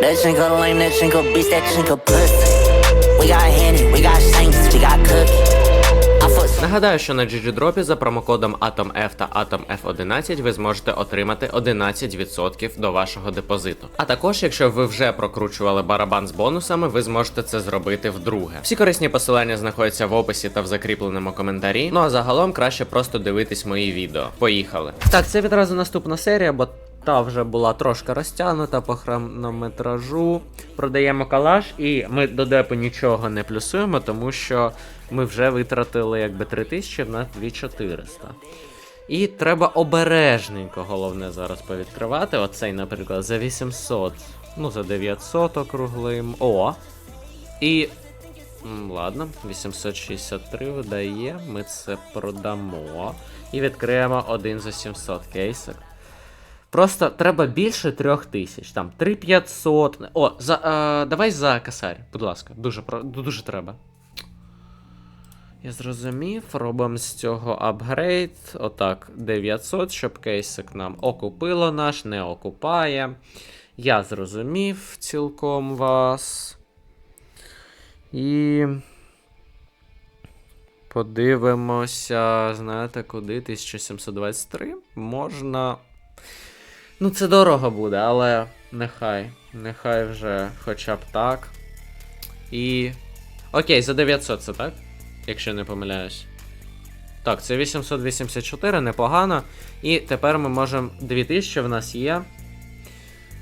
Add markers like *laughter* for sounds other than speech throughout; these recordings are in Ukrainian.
That chinko lame, that chinko bitch, that chinko pussy. We got Henny, we got Shanks, we got Cookie. Нагадаю, що на GGDrop за промокодом AtomF та AtomF11 ви зможете отримати 11% до вашого депозиту. А також, якщо ви вже прокручували барабан з бонусами, ви зможете це зробити вдруге. Всі корисні посилання знаходяться в описі та в закріпленому коментарі. Ну а загалом краще просто дивитись мої відео. Поїхали. Так, це відразу наступна серія, бо та вже була трошки розтягнута по хронометражу. Продаємо калаш, і ми до депу нічого не плюсуємо, тому що ми вже витратили якби 3000, в нас 2400. І треба обережненько, головне зараз повідкривати. Оцей, наприклад, за 800, ну за 900 округлим. О! І. Ладно, 863 видає, ми це продамо. І відкриємо один за 700 кейсик. Просто треба більше трьох тисяч. Там 3500. О, за, е, давай за косарь, будь ласка, дуже, дуже треба. Я зрозумів, робимо з цього апгрейд. Отак, 900, щоб кейсик нам окупило наш, не окупає. Я зрозумів цілком вас. І. Подивимося, знаєте, куди? 1723. Можна. Ну, це дорого буде, але нехай. Нехай вже хоча б так. І. Окей, за 900 це так? Якщо не помиляюсь. Так, це 884, непогано. І тепер ми можемо 2000 в нас є.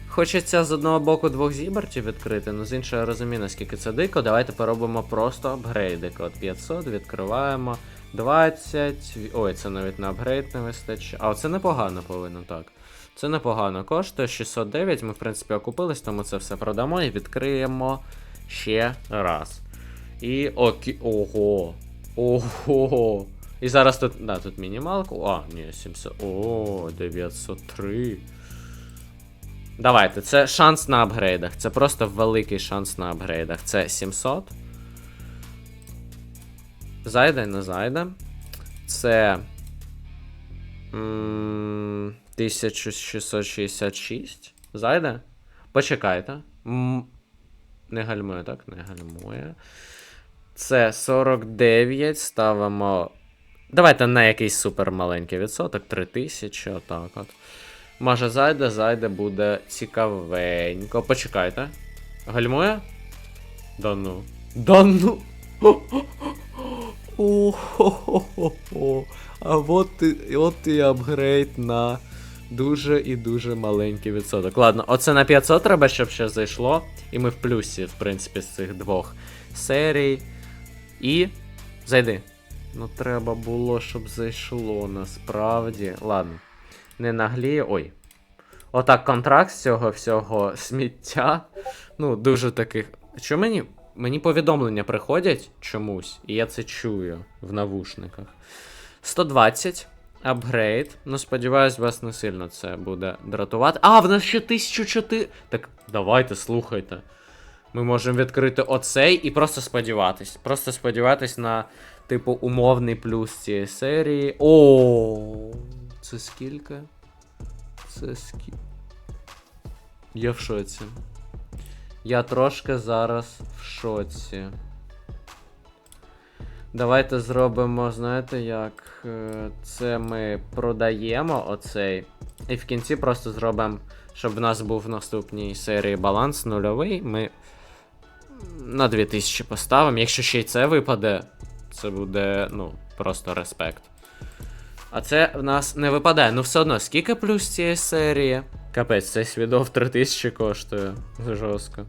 Хочеться з одного боку двох зібертів відкрити, ну з іншого я розумію, наскільки це дико. Давайте поробимо просто апгрейдик. От 500 відкриваємо. 20. Ой, це навіть на апгрейд не вистачає. А, це непогано повинно, так. Це непогано коштує 609. Ми, в принципі, окупились, тому це все продамо і відкриємо ще раз. І окі. Ого. Ого. І зараз тут. Да, тут мінімалку. А, ні, 700. О, 903. Давайте, це шанс на апгрейдах. Це просто великий шанс на апгрейдах. Це 700. Зайде, не зайде. Це. м, 1666. Зайде? Почекайте. Не гальмує, так? Не гальмує. Це 49. Ставимо. Давайте на якийсь супер маленький відсоток. 3000, отак от. Може зайде, зайде, буде цікавенько. Почекайте. Гальмує? Да ну. Да ну. *laughs* О-хо-хо-хо-хо. А от і, от і апгрейд на дуже і дуже маленький відсоток. Ладно, оце на 500 треба, щоб ще зайшло. І ми в плюсі, в принципі, з цих двох серій. І. Зайди. Ну, треба було, щоб зайшло насправді. Ладно. Не нагліє. Ой. Отак, контракт з цього всього сміття. Ну, дуже таких. Що мені? Мені повідомлення приходять чомусь, і я це чую в навушниках. 120. Апгрейд. Ну, сподіваюсь, вас не сильно це буде дратувати. А, в нас ще 1004. Так, давайте, слухайте. Ми можемо відкрити оцей і просто сподіватись. Просто сподіватись на, типу, умовний плюс цієї серії. О, це скільки? Це скільки? Я в шоці. Я трошки зараз в шоці. Давайте зробимо, знаєте як? Е, Це ми продаємо оцей. І в кінці просто зробимо, щоб в нас був в наступній серії баланс нульовий. Ми на 2000 поставимо. Якщо ще й це випаде, це буде, ну, просто респект. А це в нас не випадає. Ну все одно, скільки плюс цієї серії? Капець, цей свідов 3000 коштує. Жорстко.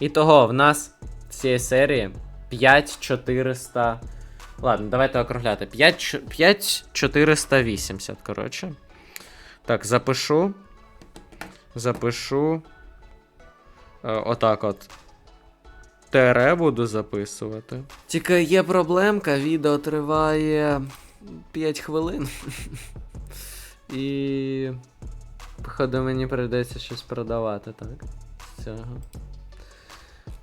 І того, в нас цієї серії 5400. Ладно, давайте округляти. 5, 5480, коротше. Так, запишу. Запишу. Е, отак от. Тере буду записувати. Тільки є проблемка, відео триває 5 хвилин. *laughs* І. Походу, мені прийдеться щось продавати, так? З цього.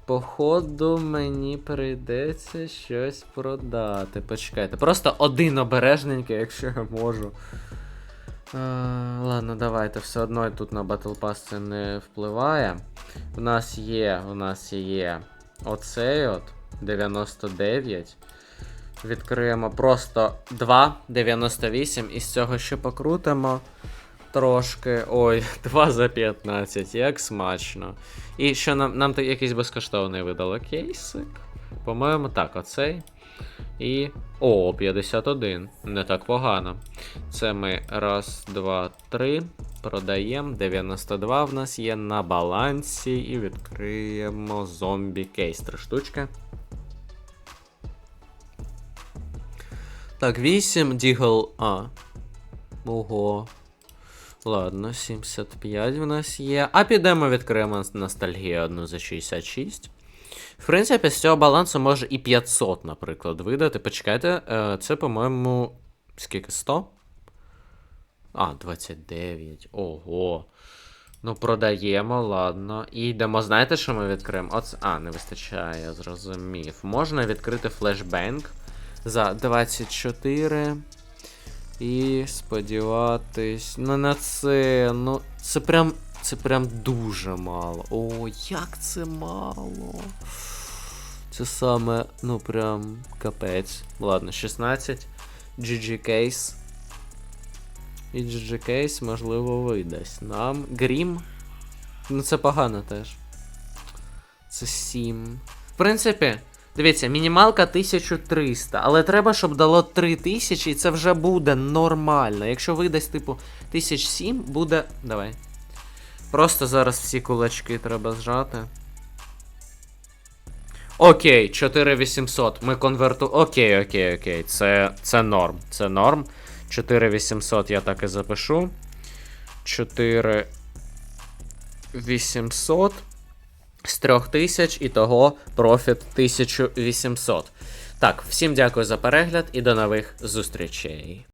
Походу, мені прийдеться щось продати. Почекайте. Просто один обережненький, якщо я можу. Е, ладно, давайте, все одно тут на Battle Pass це не впливає. У нас є, у нас є оцей от 99. Відкриємо просто 2,98 і з цього ще покрутимо трошки. Ой, *laughs* 2 за 15, як смачно. І що нам, нам якийсь безкоштовний видало кейсик. По-моєму, так, оцей. І. О, 51. Не так погано. Це ми раз, два, три. Продаємо. 92 в нас є на балансі. І відкриємо зомбі кейс. Три штучки. Так, 8 Дігл. А. Ого. Ладно, 75 в нас є. А підемо відкриємо ностальгію одну за 66. В принципі, з цього балансу може і 500, наприклад, видати. Почекайте, е, це, по-моєму, скільки 100? А, 29. Ого. Ну, продаємо, ладно. І йдемо. Знаєте, що ми відкриємо? Оце... А, не вистачає, зрозумів. Можна відкрити флешбенк за 24. І сподіватись. Ну на це. Ну, це прям. Це прям дуже мало. О, як це мало. Це саме, ну прям капець. Ладно, 16. GG Case. І GG Case, можливо, видасть. Нам. Грім. Ну це погано теж. Це 7. В принципі, дивіться, мінімалка 1300, але треба, щоб дало 3000, і це вже буде нормально. Якщо видасть, типу, 1007, буде. Давай. Просто зараз всі кулачки треба зжати. Окей, 4800. Ми конверту. Окей, окей, окей. Це, це норм. Це норм. 4800 я так і запишу. 4800 з 3000 і того профіт 1800. Так, всім дякую за перегляд і до нових зустрічей.